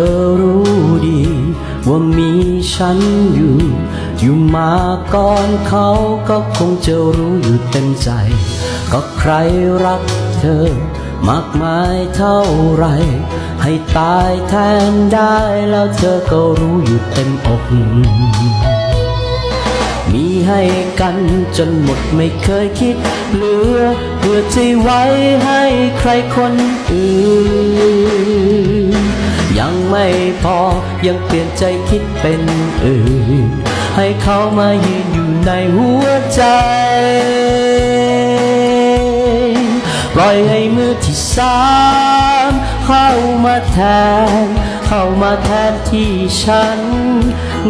อรู้ดี ว่ามีฉันอยู่ อยู่มาก่อนเขาก็คงจะรู้อยู่เต็มใจ ก็ใครรักเธอ มากมายเท่าไร ให้ตายแทนได้แล้วเธอก็รู้อยู่เต็มอกมีให้กันจนหมดไม่เคยคิด เหลือเพื่อที่ไว้ให้ใครคนอื่น พอ ยังเปลี่ยนใจคิดเป็นอื่น ให้เขามายืนอยู่ในหัวใจ ปล่อยให้มือที่สามเข้ามาแทน เข้ามาแทนที่ฉัน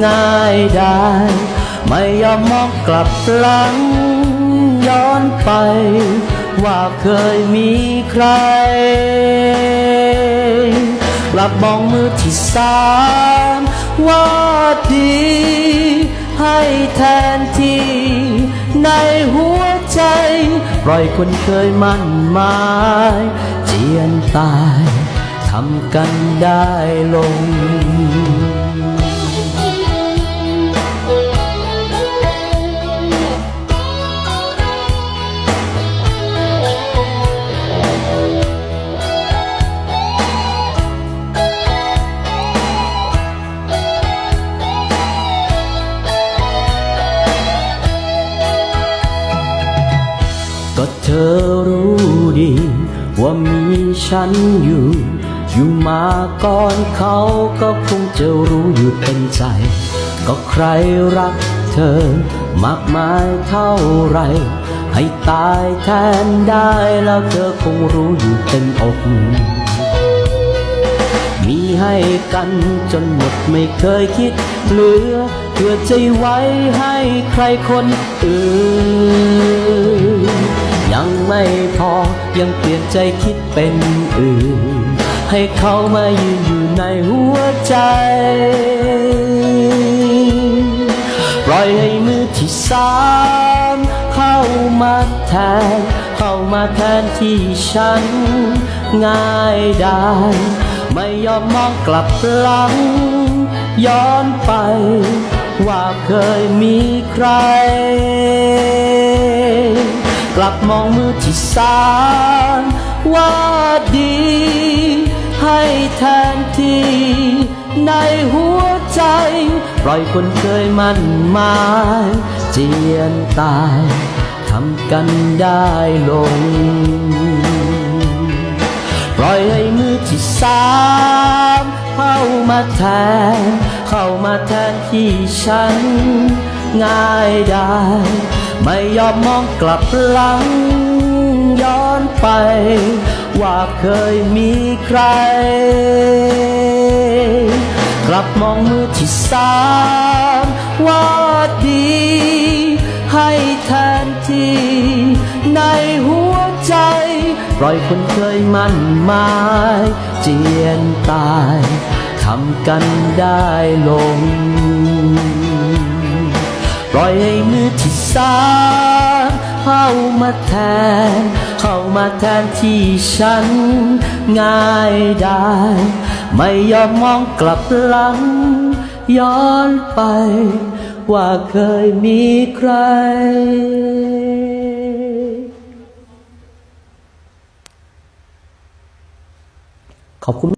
ง่ายได้ ไม่ยอมมองกลับหลังย้อนไป ว่าเคยมีใคร กลับมองมือที่สามว่าดี ให้แทนที่ในหัวใจ ปล่อยคนเคยมั่นหมายเจียนตายทำกันได้ลง ว่ามีฉันอยู่ อยู่มาก่อนเขาก็คงจะรู้อยู่เต็มใจ ก็ใครรักเธอ มากมายเท่าไร ให้ตายแทนได้แล้วเธอคงรู้อยู่เต็มอกมีให้กันจนหมดไม่เคยคิดเหลือเพื่อใจไว้ให้ใครคนอื่น ยังไม่พอ ยังเปลี่ยนใจคิดเป็นอื่น ให้เขามายืนอยู่ในหัวใจ ปล่อยให้มือที่สามเข้ามาแทน เข้ามาแทนที่ฉัน ง่ายได้ ไม่ยอมมองกลับหลัง ย้อนไป ว่าเคยมีใคร ลับมองมือที่สามว่าดี ให้แทนที่ในหัวใจ ปล่อยคนเคยมั่นหมายเจียนตายทำกันได้ลง ปล่อยให้มือที่สามเข้ามาแทน เข้ามาแทนที่ฉันง่ายได้ ไม่ยอมมองกลับหลังย้อนไป ว่าเคยมีใคร กลับมองมือที่สามว่าดี ให้แทนที่ในหัวใจปล่อยคนเคยมั่นหมายเจียนตายทำกันได้ลง ปล่อยให้มือที่สามเข้ามาแทน เข้ามาแทนที่ฉันง่ายได้ ไม่ยอมมองกลับหลัง ย้อนไป ว่าเคยมีใครขอบคุณ